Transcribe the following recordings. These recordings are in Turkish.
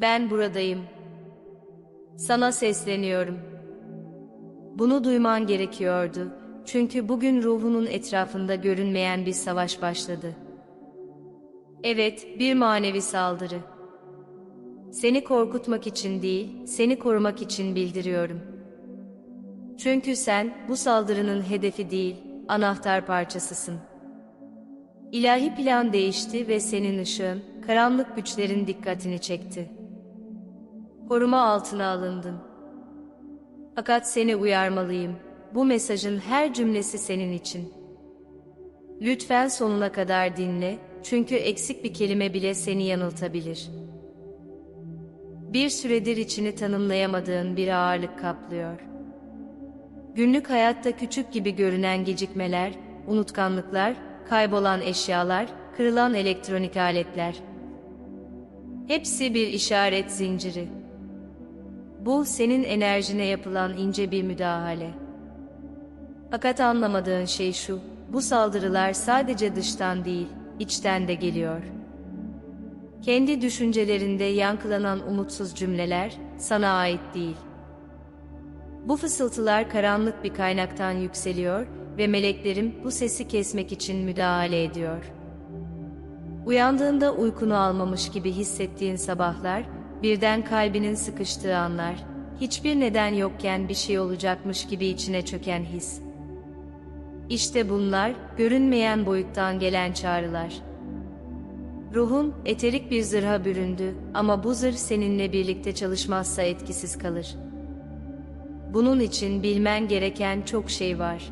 Ben buradayım. Sana sesleniyorum. Bunu duyman gerekiyordu. Çünkü bugün ruhunun etrafında görünmeyen bir savaş başladı. Evet, bir manevi saldırı. Seni korkutmak için değil, seni korumak için bildiriyorum. Çünkü sen bu saldırının hedefi değil, anahtar parçasısın. İlahi plan değişti ve senin ışığın, karanlık güçlerin dikkatini çekti. Koruma altına alındın. Fakat seni uyarmalıyım. Bu mesajın her cümlesi senin için. Lütfen sonuna kadar dinle, çünkü eksik bir kelime bile seni yanıltabilir. Bir süredir içini tanımlayamadığın bir ağırlık kaplıyor. Günlük hayatta küçük gibi görünen gecikmeler, unutkanlıklar, kaybolan eşyalar, kırılan elektronik aletler. Hepsi bir işaret zinciri. Bu senin enerjine yapılan ince bir müdahale. Fakat anlamadığın şey şu, bu saldırılar sadece dıştan değil, içten de geliyor. Kendi düşüncelerinde yankılanan umutsuz cümleler sana ait değil. Bu fısıltılar karanlık bir kaynaktan yükseliyor ve meleklerim bu sesi kesmek için müdahale ediyor. Uyandığında uykunu almamış gibi hissettiğin sabahlar, birden kalbinin sıkıştığı anlar, hiçbir neden yokken bir şey olacakmış gibi içine çöken his. İşte bunlar, görünmeyen boyuttan gelen çağrılar. Ruhun eterik bir zırha büründü ama bu zırh seninle birlikte çalışmazsa etkisiz kalır. Bunun için bilmen gereken çok şey var.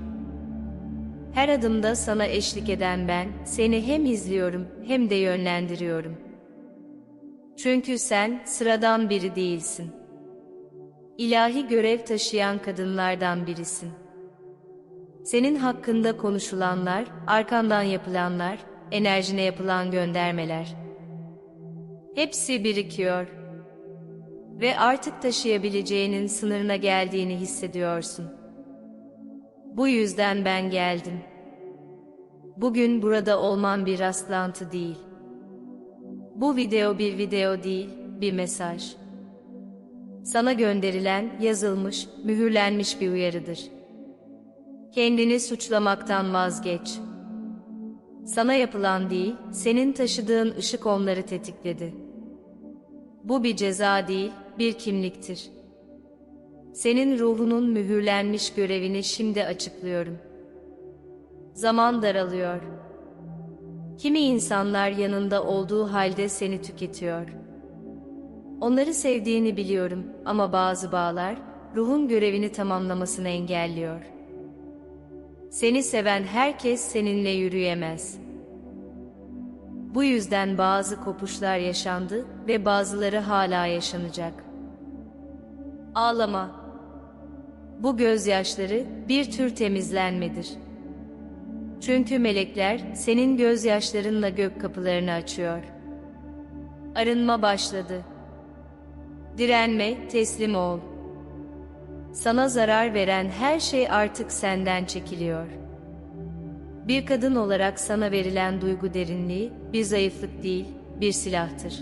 Her adımda sana eşlik eden ben, seni hem izliyorum hem de yönlendiriyorum. Çünkü sen sıradan biri değilsin. İlahi görev taşıyan kadınlardan birisin. Senin hakkında konuşulanlar, arkandan yapılanlar, enerjine yapılan göndermeler. Hepsi birikiyor. Ve artık taşıyabileceğinin sınırına geldiğini hissediyorsun. Bu yüzden ben geldim. Bugün burada olman bir rastlantı değil. Bu video bir video değil, bir mesaj. Sana gönderilen, yazılmış, mühürlenmiş bir uyarıdır. Kendini suçlamaktan vazgeç. Sana yapılan değil, senin taşıdığın ışık onları tetikledi. Bu bir ceza değil, bir kimliktir. Senin ruhunun mühürlenmiş görevini şimdi açıklıyorum. Zaman daralıyor. Kimi insanlar yanında olduğu halde seni tüketiyor. Onları sevdiğini biliyorum ama bazı bağlar ruhun görevini tamamlamasını engelliyor. Seni seven herkes seninle yürüyemez. Bu yüzden bazı kopuşlar yaşandı ve bazıları hala yaşanacak. Ağlama. Bu gözyaşları bir tür temizlenmedir. Çünkü melekler senin gözyaşlarınla gök kapılarını açıyor. Arınma başladı. Direnme, teslim ol. Sana zarar veren her şey artık senden çekiliyor. Bir kadın olarak sana verilen duygu derinliği bir zayıflık değil, bir silahtır.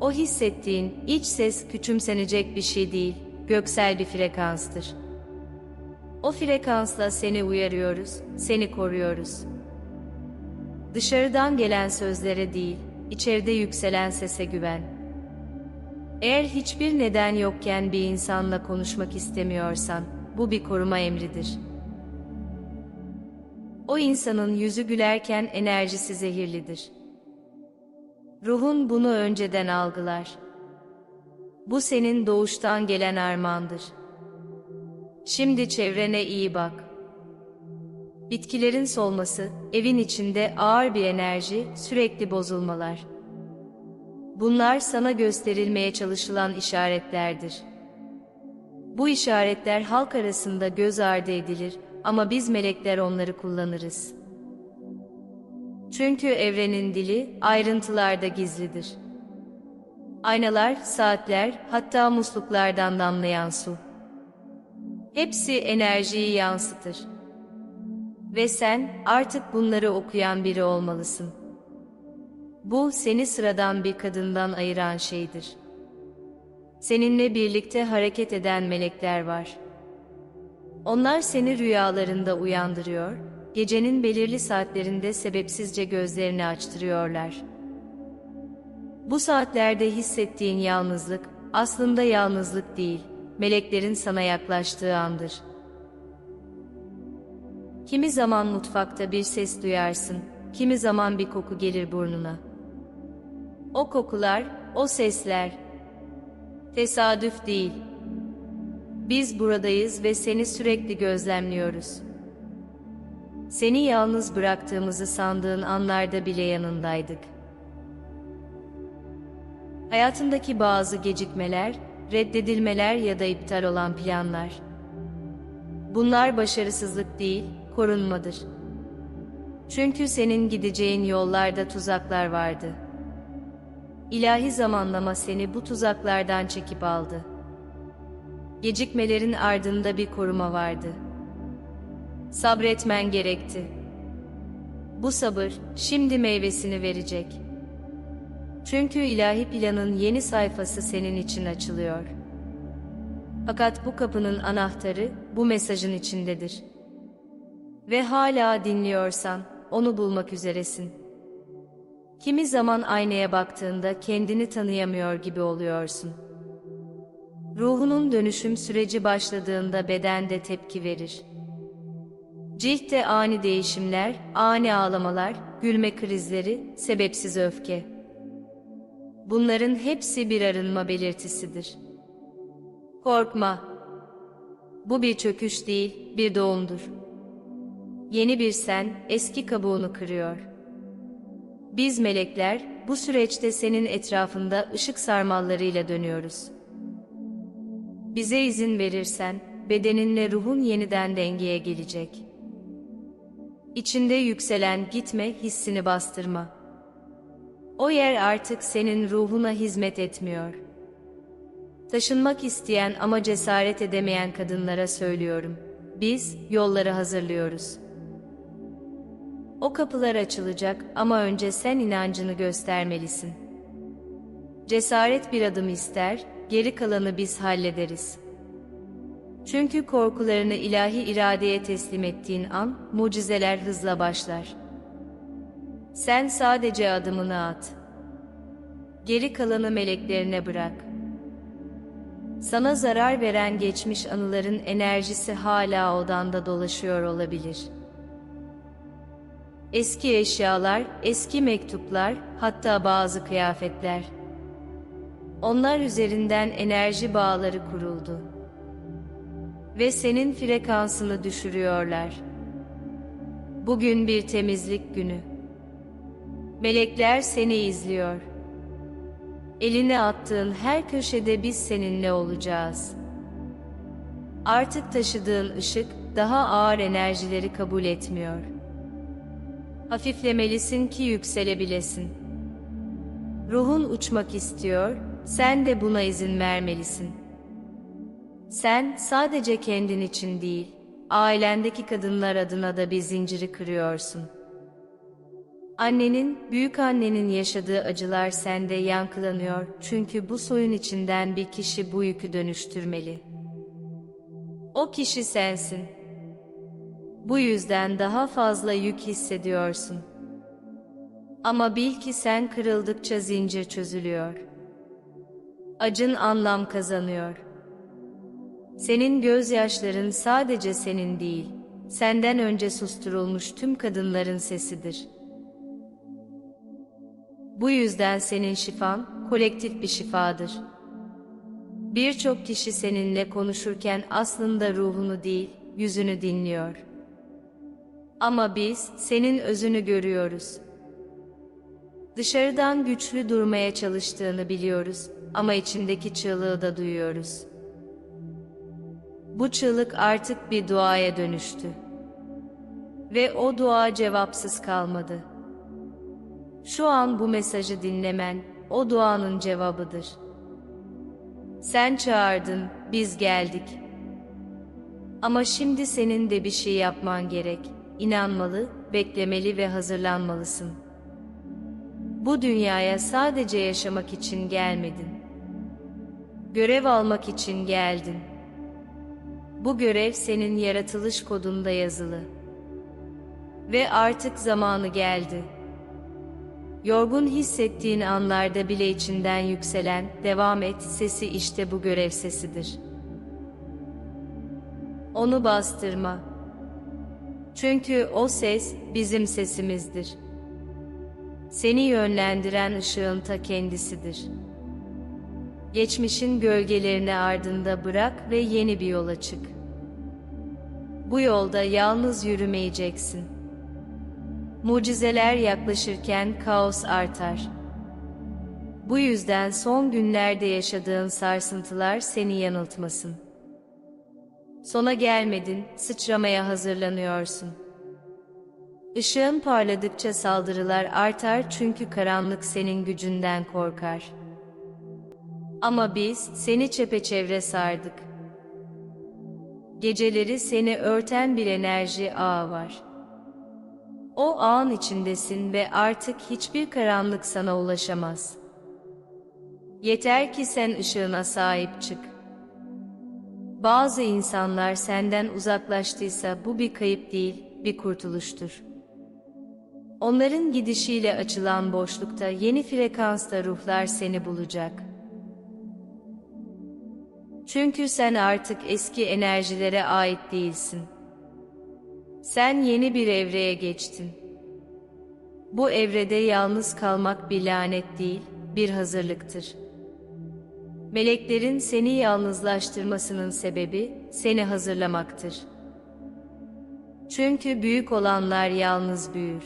O hissettiğin iç ses küçümsenecek bir şey değil, göksel bir frekanstır. O frekansla seni uyarıyoruz, seni koruyoruz. Dışarıdan gelen sözlere değil, içeride yükselen sese güven. Eğer hiçbir neden yokken bir insanla konuşmak istemiyorsan, bu bir koruma emridir. O insanın yüzü gülerken enerjisi zehirlidir. Ruhun bunu önceden algılar. Bu senin doğuştan gelen armağandır. Şimdi çevrene iyi bak. Bitkilerin solması, evin içinde ağır bir enerji, sürekli bozulmalar. Bunlar sana gösterilmeye çalışılan işaretlerdir. Bu işaretler halk arasında göz ardı edilir ama biz melekler onları kullanırız. Çünkü evrenin dili ayrıntılarda gizlidir. Aynalar, saatler, hatta musluklardan damlayan su. Hepsi enerjiyi yansıtır. Ve sen artık bunları okuyan biri olmalısın. Bu seni sıradan bir kadından ayıran şeydir. Seninle birlikte hareket eden melekler var. Onlar seni rüyalarında uyandırıyor, gecenin belirli saatlerinde sebepsizce gözlerini açtırıyorlar. Bu saatlerde hissettiğin yalnızlık, aslında yalnızlık değil, meleklerin sana yaklaştığı andır. Kimi zaman mutfakta bir ses duyarsın, kimi zaman bir koku gelir burnuna. O kokular, o sesler, tesadüf değil. Biz buradayız ve seni sürekli gözlemliyoruz. Seni yalnız bıraktığımızı sandığın anlarda bile yanındaydık. Hayatındaki bazı gecikmeler, reddedilmeler ya da iptal olan planlar. Bunlar başarısızlık değil, korunmadır. Çünkü senin gideceğin yollarda tuzaklar vardı. İlahi zamanlama seni bu tuzaklardan çekip aldı. Gecikmelerin ardında bir koruma vardı. Sabretmen gerekti. Bu sabır şimdi meyvesini verecek. Çünkü ilahi planın yeni sayfası senin için açılıyor. Fakat bu kapının anahtarı bu mesajın içindedir. Ve hala dinliyorsan onu bulmak üzeresin. Kimi zaman aynaya baktığında kendini tanıyamıyor gibi oluyorsun. Ruhunun dönüşüm süreci başladığında beden de tepki verir. Ciltte ani değişimler, ani ağlamalar, gülme krizleri, sebepsiz öfke. Bunların hepsi bir arınma belirtisidir. Korkma. Bu bir çöküş değil, bir doğumdur. Yeni bir sen, eski kabuğunu kırıyor. Biz melekler, bu süreçte senin etrafında ışık sarmallarıyla dönüyoruz. Bize izin verirsen, bedeninle ruhun yeniden dengeye gelecek. İçinde yükselen gitme hissini bastırma. O yer artık senin ruhuna hizmet etmiyor. Taşınmak isteyen ama cesaret edemeyen kadınlara söylüyorum. Biz yolları hazırlıyoruz. O kapılar açılacak ama önce sen inancını göstermelisin. Cesaret bir adım ister, geri kalanı biz hallederiz. Çünkü korkularını ilahi iradeye teslim ettiğin an, mucizeler hızla başlar. Sen sadece adımını at. Geri kalanı meleklerine bırak. Sana zarar veren geçmiş anıların enerjisi hala odanda dolaşıyor olabilir.'' Eski eşyalar, eski mektuplar, hatta bazı kıyafetler. Onlar üzerinden enerji bağları kuruldu. Ve senin frekansını düşürüyorlar. Bugün bir temizlik günü. Melekler seni izliyor. Eline attığın her köşede biz seninle olacağız. Artık taşıdığın ışık daha ağır enerjileri kabul etmiyor.'' Hafiflemelisin ki yükselebilesin. Ruhun uçmak istiyor, sen de buna izin vermelisin. Sen sadece kendin için değil, ailendeki kadınlar adına da bir zinciri kırıyorsun. Annenin, büyük annenin yaşadığı acılar sende yankılanıyor çünkü bu soyun içinden bir kişi bu yükü dönüştürmeli. O kişi sensin. Bu yüzden daha fazla yük hissediyorsun. Ama bil ki sen kırıldıkça zincir çözülüyor. Acın anlam kazanıyor. Senin gözyaşların sadece senin değil, senden önce susturulmuş tüm kadınların sesidir. Bu yüzden senin şifan, kolektif bir şifadır. Birçok kişi seninle konuşurken aslında ruhunu değil, yüzünü dinliyor.'' Ama biz senin özünü görüyoruz. Dışarıdan güçlü durmaya çalıştığını biliyoruz ama içindeki çığlığı da duyuyoruz. Bu çığlık artık bir duaya dönüştü. Ve o dua cevapsız kalmadı. Şu an bu mesajı dinlemen o duanın cevabıdır. Sen çağırdın, biz geldik. Ama şimdi senin de bir şey yapman gerek.'' inanmalı, beklemeli ve hazırlanmalısın. Bu dünyaya sadece yaşamak için gelmedin. Görev almak için geldin. Bu görev senin yaratılış kodunda yazılı. Ve artık zamanı geldi. Yorgun hissettiğin anlarda bile içinden yükselen, devam et sesi işte bu görev sesidir. Onu bastırma. Çünkü o ses bizim sesimizdir. Seni yönlendiren ışığın ta kendisidir. Geçmişin gölgelerini ardında bırak ve yeni bir yola çık. Bu yolda yalnız yürümeyeceksin. Mucizeler yaklaşırken kaos artar. Bu yüzden son günlerde yaşadığın sarsıntılar seni yanıltmasın. Sona gelmedin, sıçramaya hazırlanıyorsun. Işığın parladıkça saldırılar artar çünkü karanlık senin gücünden korkar. Ama biz seni çepeçevre sardık. Geceleri seni örten bir enerji ağı var. O ağın içindesin ve artık hiçbir karanlık sana ulaşamaz. Yeter ki sen ışığına sahip çık. Bazı insanlar senden uzaklaştıysa bu bir kayıp değil, bir kurtuluştur. Onların gidişiyle açılan boşlukta yeni frekansta ruhlar seni bulacak. Çünkü sen artık eski enerjilere ait değilsin. Sen yeni bir evreye geçtin. Bu evrede yalnız kalmak bir lanet değil, bir hazırlıktır. Meleklerin seni yalnızlaştırmasının sebebi seni hazırlamaktır. Çünkü büyük olanlar yalnız büyür.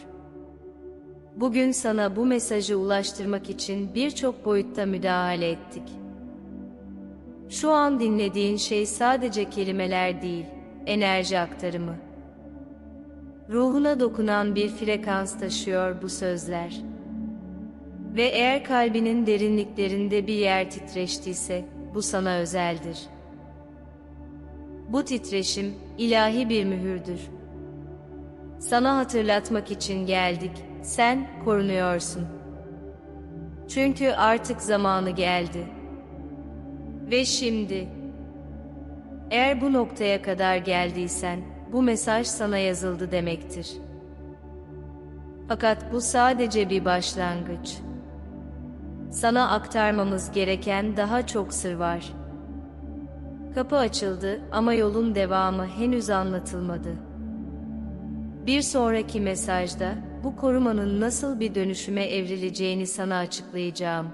Bugün sana bu mesajı ulaştırmak için birçok boyutta müdahale ettik. Şu an dinlediğin şey sadece kelimeler değil, enerji aktarımı. Ruhuna dokunan bir frekans taşıyor bu sözler. Ve eğer kalbinin derinliklerinde bir yer titreştiyse, bu sana özeldir. Bu titreşim, ilahi bir mühürdür. Sana hatırlatmak için geldik, sen korunuyorsun. Çünkü artık zamanı geldi. Ve şimdi, eğer bu noktaya kadar geldiysen, bu mesaj sana yazıldı demektir. Fakat bu sadece bir başlangıç. Sana aktarmamız gereken daha çok sır var. Kapı açıldı ama yolun devamı henüz anlatılmadı. Bir sonraki mesajda bu korumanın nasıl bir dönüşüme evrileceğini sana açıklayacağım.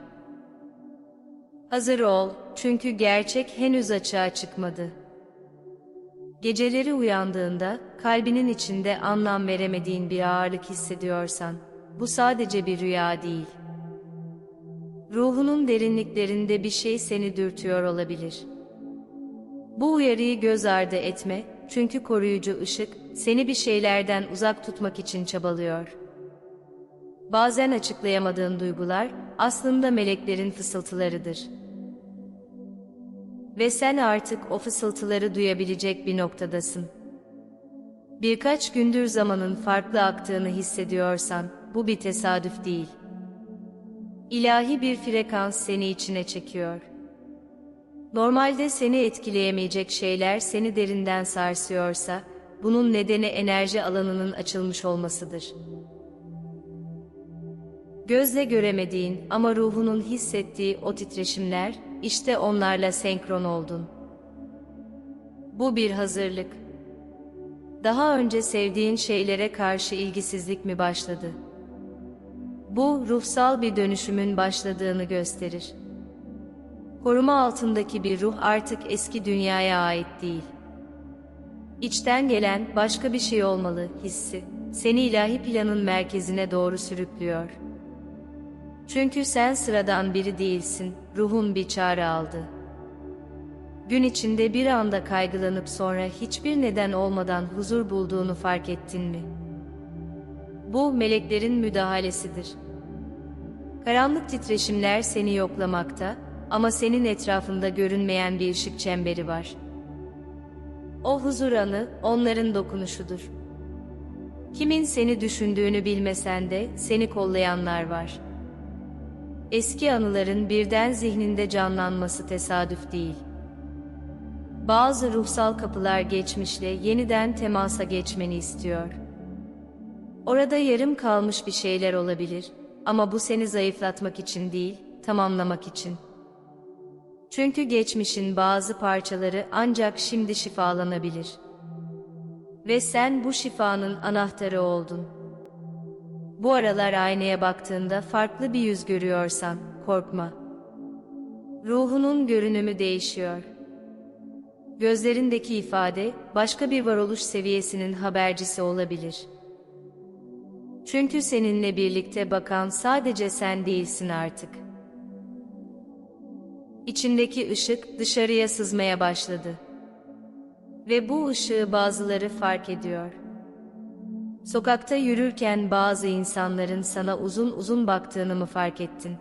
Hazır ol çünkü gerçek henüz açığa çıkmadı. Geceleri uyandığında kalbinin içinde anlam veremediğin bir ağırlık hissediyorsan, bu sadece bir rüya değil. Ruhunun derinliklerinde bir şey seni dürtüyor olabilir. Bu uyarıyı göz ardı etme, çünkü koruyucu ışık seni bir şeylerden uzak tutmak için çabalıyor. Bazen açıklayamadığın duygular aslında meleklerin fısıltılarıdır. Ve sen artık o fısıltıları duyabilecek bir noktadasın. Birkaç gündür zamanın farklı aktığını hissediyorsan bu bir tesadüf değil. İlahi bir frekans seni içine çekiyor. Normalde seni etkileyemeyecek şeyler seni derinden sarsıyorsa, bunun nedeni enerji alanının açılmış olmasıdır. Gözle göremediğin ama ruhunun hissettiği o titreşimler, işte onlarla senkron oldun. Bu bir hazırlık. Daha önce sevdiğin şeylere karşı ilgisizlik mi başladı? Bu, ruhsal bir dönüşümün başladığını gösterir. Koruma altındaki bir ruh artık eski dünyaya ait değil. İçten gelen başka bir şey olmalı hissi, seni ilahi planın merkezine doğru sürüklüyor. Çünkü sen sıradan biri değilsin, ruhun bir çağrı aldı. Gün içinde bir anda kaygılanıp sonra hiçbir neden olmadan huzur bulduğunu fark ettin mi? Bu meleklerin müdahalesidir. Karanlık titreşimler seni yoklamakta ama senin etrafında görünmeyen bir ışık çemberi var. O huzur anı onların dokunuşudur. Kimin seni düşündüğünü bilmesen de seni kollayanlar var.'' Eski anıların birden zihninde canlanması tesadüf değil. Bazı ruhsal kapılar geçmişle yeniden temasa geçmeni istiyor. Orada yarım kalmış bir şeyler olabilir ama bu seni zayıflatmak için değil, tamamlamak için. Çünkü geçmişin bazı parçaları ancak şimdi şifalanabilir. Ve sen bu şifanın anahtarı oldun. Bu aralar aynaya baktığında farklı bir yüz görüyorsan, korkma. Ruhunun görünümü değişiyor. Gözlerindeki ifade, başka bir varoluş seviyesinin habercisi olabilir. Çünkü seninle birlikte bakan sadece sen değilsin artık. İçindeki ışık dışarıya sızmaya başladı. Ve bu ışığı bazıları fark ediyor. Sokakta yürürken bazı insanların sana uzun uzun baktığını mı fark ettin?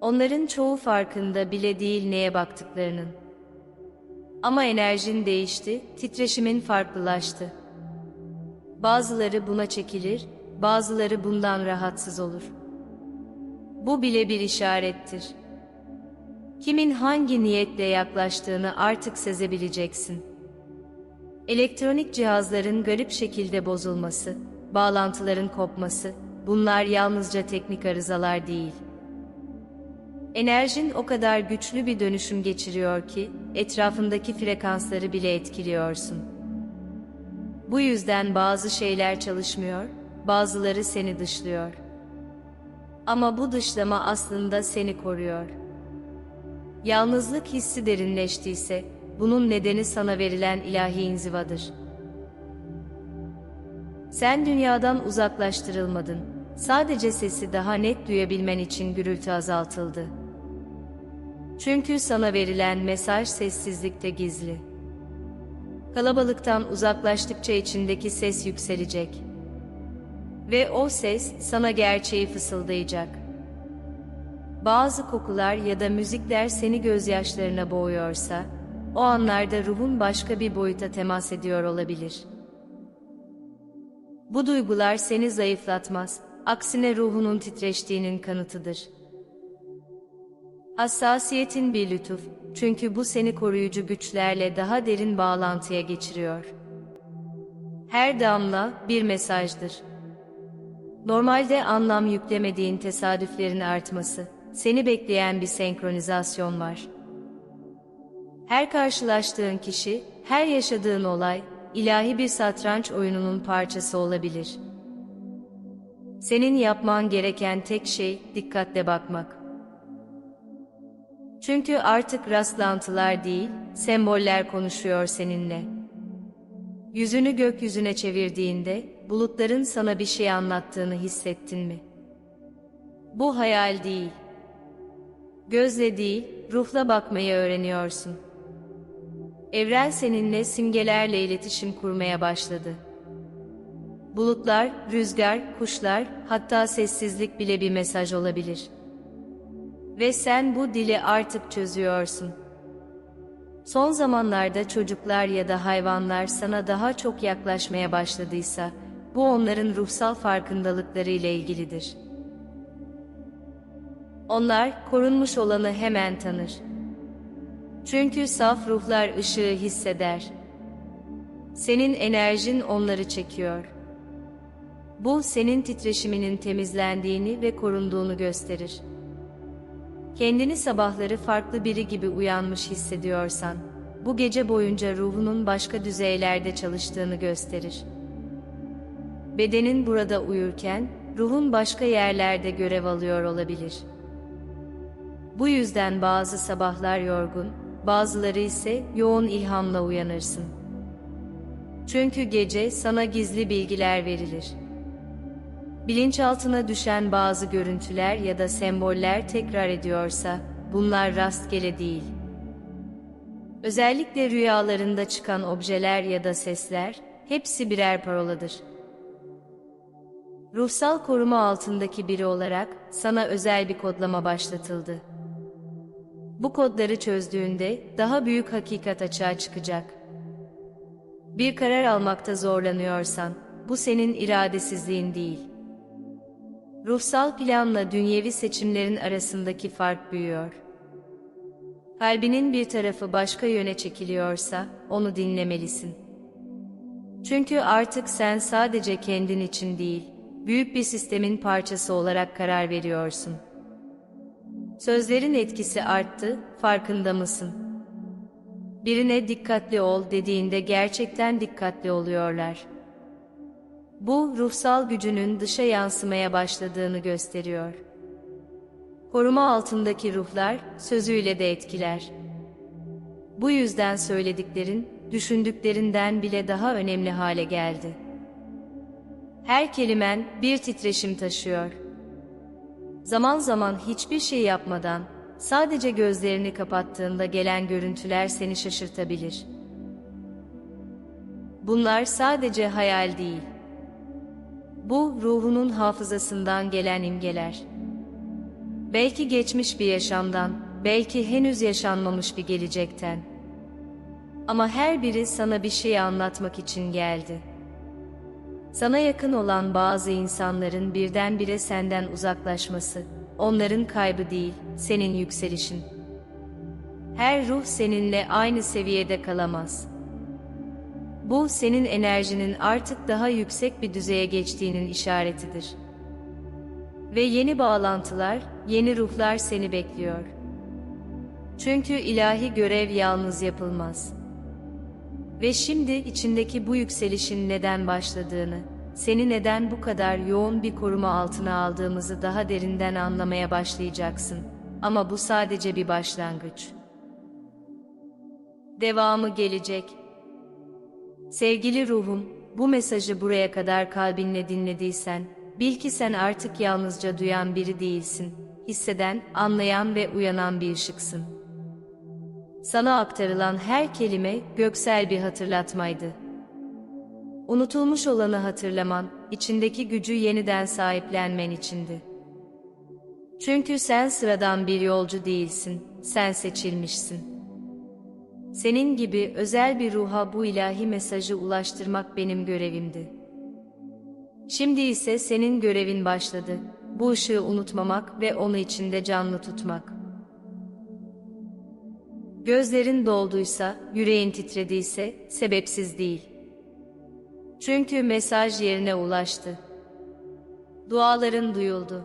Onların çoğu farkında bile değil neye baktıklarının. Ama enerjin değişti, titreşimin farklılaştı. Bazıları buna çekilir, bazıları bundan rahatsız olur. Bu bile bir işarettir. Kimin hangi niyetle yaklaştığını artık sezebileceksin. Elektronik cihazların garip şekilde bozulması, bağlantıların kopması, bunlar yalnızca teknik arızalar değil. Enerjin o kadar güçlü bir dönüşüm geçiriyor ki, etrafındaki frekansları bile etkiliyorsun. Bu yüzden bazı şeyler çalışmıyor, bazıları seni dışlıyor. Ama bu dışlama aslında seni koruyor. Yalnızlık hissi derinleştiyse, bunun nedeni sana verilen ilahi inzivadır. Sen dünyadan uzaklaştırılmadın. Sadece sesi daha net duyabilmen için gürültü azaltıldı. Çünkü sana verilen mesaj sessizlikte gizli. Kalabalıktan uzaklaştıkça içindeki ses yükselecek. Ve o ses sana gerçeği fısıldayacak. Bazı kokular ya da müzikler seni gözyaşlarına boğuyorsa, o anlarda ruhun başka bir boyuta temas ediyor olabilir. Bu duygular seni zayıflatmaz, aksine ruhunun titreştiğinin kanıtıdır. Hassasiyetin bir lütuf, çünkü bu seni koruyucu güçlerle daha derin bağlantıya geçiriyor. Her damla bir mesajdır. Normalde anlam yüklemediğin tesadüflerin artması, seni bekleyen bir senkronizasyon var. Her karşılaştığın kişi, her yaşadığın olay, ilahi bir satranç oyununun parçası olabilir. Senin yapman gereken tek şey dikkatle bakmak. Çünkü artık rastlantılar değil, semboller konuşuyor seninle. Yüzünü gökyüzüne çevirdiğinde, bulutların sana bir şey anlattığını hissettin mi? Bu hayal değil. Gözle değil, ruhla bakmayı öğreniyorsun. Evren seninle simgelerle iletişim kurmaya başladı. Bulutlar, rüzgar, kuşlar, hatta sessizlik bile bir mesaj olabilir. Ve sen bu dili artık çözüyorsun. Son zamanlarda çocuklar ya da hayvanlar sana daha çok yaklaşmaya başladıysa, bu onların ruhsal farkındalıkları ile ilgilidir. Onlar korunmuş olanı hemen tanır. Çünkü saf ruhlar ışığı hisseder. Senin enerjin onları çekiyor. Bu senin titreşiminin temizlendiğini ve korunduğunu gösterir. Kendini sabahları farklı biri gibi uyanmış hissediyorsan, bu gece boyunca ruhunun başka düzeylerde çalıştığını gösterir. Bedenin burada uyurken, ruhun başka yerlerde görev alıyor olabilir. Bu yüzden bazı sabahlar yorgun, bazıları ise yoğun ilhamla uyanırsın. Çünkü gece sana gizli bilgiler verilir. Bilinçaltına düşen bazı görüntüler ya da semboller tekrar ediyorsa, bunlar rastgele değil. Özellikle rüyalarında çıkan objeler ya da sesler, hepsi birer paroladır. Ruhsal koruma altındaki biri olarak sana özel bir kodlama başlatıldı. Bu kodları çözdüğünde daha büyük hakikat açığa çıkacak. Bir karar almakta zorlanıyorsan, bu senin iradesizliğin değil. Ruhsal planla dünyevi seçimlerin arasındaki fark büyüyor. Kalbinin bir tarafı başka yöne çekiliyorsa onu dinlemelisin. Çünkü artık sen sadece kendin için değil, büyük bir sistemin parçası olarak karar veriyorsun. Sözlerin etkisi arttı, farkında mısın? Birine dikkatli ol dediğinde gerçekten dikkatli oluyorlar. Bu ruhsal gücünün dışa yansımaya başladığını gösteriyor. Koruma altındaki ruhlar sözüyle de etkiler. Bu yüzden söylediklerin düşündüklerinden bile daha önemli hale geldi. Her kelimen bir titreşim taşıyor. Zaman zaman hiçbir şey yapmadan, sadece gözlerini kapattığında gelen görüntüler seni şaşırtabilir. Bunlar sadece hayal değil. Bu ruhunun hafızasından gelen imgeler. Belki geçmiş bir yaşamdan, belki henüz yaşanmamış bir gelecekten. Ama her biri sana bir şey anlatmak için geldi. Sana yakın olan bazı insanların birdenbire senden uzaklaşması, onların kaybı değil, senin yükselişin. Her ruh seninle aynı seviyede kalamaz. Bu senin enerjinin artık daha yüksek bir düzeye geçtiğinin işaretidir. Ve yeni bağlantılar, yeni ruhlar seni bekliyor. Çünkü ilahi görev yalnız yapılmaz. Ve şimdi içindeki bu yükselişin neden başladığını, seni neden bu kadar yoğun bir koruma altına aldığımızı daha derinden anlamaya başlayacaksın. Ama bu sadece bir başlangıç. Devamı gelecek. Sevgili ruhum, bu mesajı buraya kadar kalbinle dinlediysen, bil ki sen artık yalnızca duyan biri değilsin, hisseden, anlayan ve uyanan bir ışıksın. Sana aktarılan her kelime göksel bir hatırlatmaydı. Unutulmuş olanı hatırlaman, içindeki gücü yeniden sahiplenmen içindi. Çünkü sen sıradan bir yolcu değilsin, sen seçilmişsin. Senin gibi özel bir ruha bu ilahi mesajı ulaştırmak benim görevimdi. Şimdi ise senin görevin başladı. Bu ışığı unutmamak ve onu içinde canlı tutmak. Gözlerin dolduysa, yüreğin titrediyse, sebepsiz değil. Çünkü mesaj yerine ulaştı. Duaların duyuldu.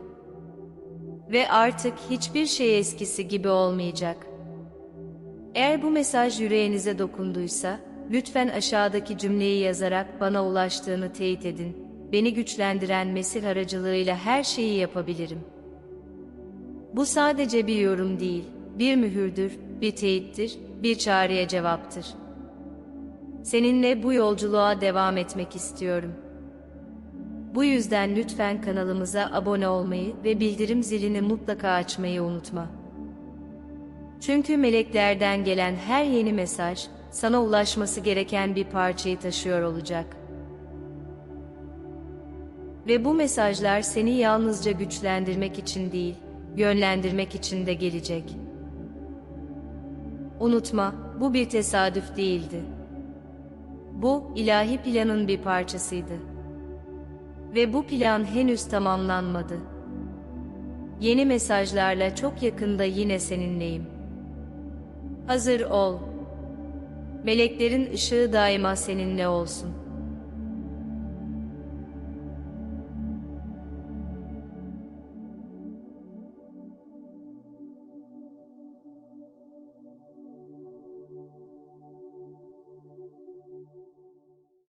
Ve artık hiçbir şey eskisi gibi olmayacak. Eğer bu mesaj yüreğinize dokunduysa, lütfen aşağıdaki cümleyi yazarak bana ulaştığını teyit edin. Beni güçlendiren mesir aracılığıyla her şeyi yapabilirim. Bu sadece bir yorum değil, bir mühürdür, bir teyittir, bir çağrıya cevaptır. Seninle bu yolculuğa devam etmek istiyorum. Bu yüzden lütfen kanalımıza abone olmayı ve bildirim zilini mutlaka açmayı unutma. Çünkü meleklerden gelen her yeni mesaj, sana ulaşması gereken bir parçayı taşıyor olacak. Ve bu mesajlar seni yalnızca güçlendirmek için değil, yönlendirmek için de gelecek. Unutma, bu bir tesadüf değildi. Bu, ilahi planın bir parçasıydı. Ve bu plan henüz tamamlanmadı. Yeni mesajlarla çok yakında yine seninleyim. Hazır ol. Meleklerin ışığı daima seninle olsun.